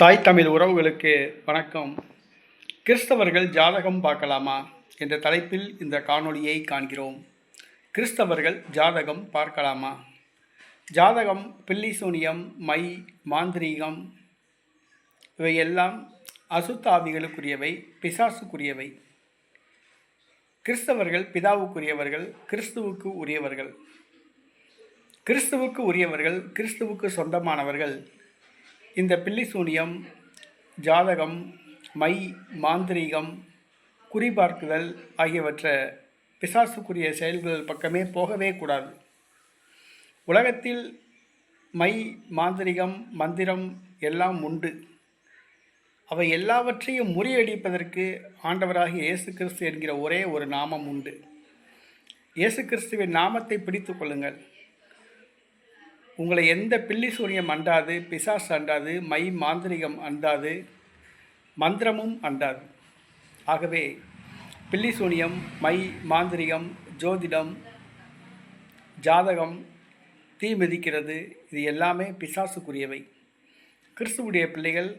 தாய் தமிழ் உறவுகளுக்கு வணக்கம். கிறிஸ்தவர்கள் ஜாதகம் பார்க்கலாமா என்ற தலைப்பில் இந்த காணொளியை காண்கிறோம். கிறிஸ்தவர்கள் ஜாதகம் பார்க்கலாமா? ஜாதகம் பில்லிசூனியம் மை மாந்திரீகம் இவையெல்லாம் அசுத்தாவிகளுக்குரியவை பிசாசுக்குரியவை. கிறிஸ்தவர்கள் பிதாவுக்குரியவர்கள் கிறிஸ்துவுக்கு உரியவர்கள். கிறிஸ்துவுக்கு உரியவர்கள் கிறிஸ்துவுக்கு சொந்தமானவர்கள். இந்த பில்லிசூனியம் ஜாதகம் மை மாந்திரீகம் குறிபார்க்குதல் ஆகியவற்றை பிசாசுக்குரிய செயல்கள் பக்கமே போகவே கூடாது. உலகத்தில் மை மாந்திரிகம் மந்திரம் எல்லாம் உண்டு. அவை எல்லாவற்றையும் முறியடிப்பதற்கு ஆண்டவராகிய இயேசு கிறிஸ்து என்கிற ஒரே ஒரு நாமம் உண்டு. இயேசு கிறிஸ்துவின் நாமத்தை பிடித்து கொள்ளுங்கள். உங்களை எந்த பில்லி சூனியம் அண்டாது பிசாசு அண்டாது மை மாந்திரிகம் அண்டாது மந்திரமும் அண்டாது. ஆகவே பில்லி சூனியம் மை மாந்திரிகம் ஜோதிடம் ஜாதகம் தீ மிதிக்கிறது இது எல்லாமே பிசாசுக்குரியவை. கிறிஸ்துவுடைய பிள்ளைகள்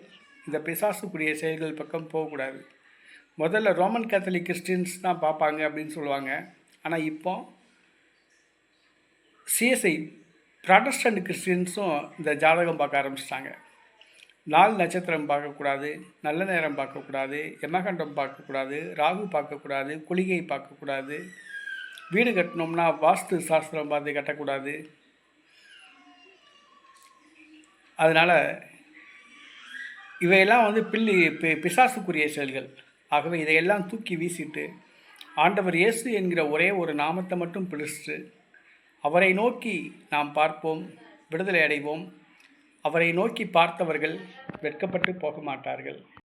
இந்த பிசாசுக்குரிய செயல்கள் பக்கம் போகக்கூடாது. முதல்ல ரோமன் கேத்தலிக் கிறிஸ்டின்ஸ் தான் பார்ப்பாங்க அப்படின்னு சொல்லுவாங்க. ஆனால் இப்போ சிஎஸ்ஐ ப்ராட்டஸ்டன்ட் கிறிஸ்டின்ஸும் இந்த ஜாதகம் பார்க்க ஆரம்பிச்சிட்டாங்க. நாள் நட்சத்திரம் பார்க்கக்கூடாது நல்ல நேரம் பார்க்கக்கூடாது எமகண்டம் பார்க்கக்கூடாது ராகு பார்க்கக்கூடாது குளிகை பார்க்கக்கூடாது வீடு கட்டினோம்னா வாஸ்து சாஸ்திரம் பார்த்து கட்டக்கூடாது. அதனால் இவையெல்லாம் வந்து பில்லி பி பிசாசுக்குரிய செயல்கள். ஆகவே இதையெல்லாம் தூக்கி வீசிட்டு ஆண்டவர் இயேசு என்கிற ஒரே ஒரு நாமத்தை மட்டும் பிடிச்சிட்டு அவரை நோக்கி நாம் பார்ப்போம் விடுதலை அடைவோம். அவரை நோக்கி பார்த்தவர்கள் வெட்கப்பட்டு போக மாட்டார்கள்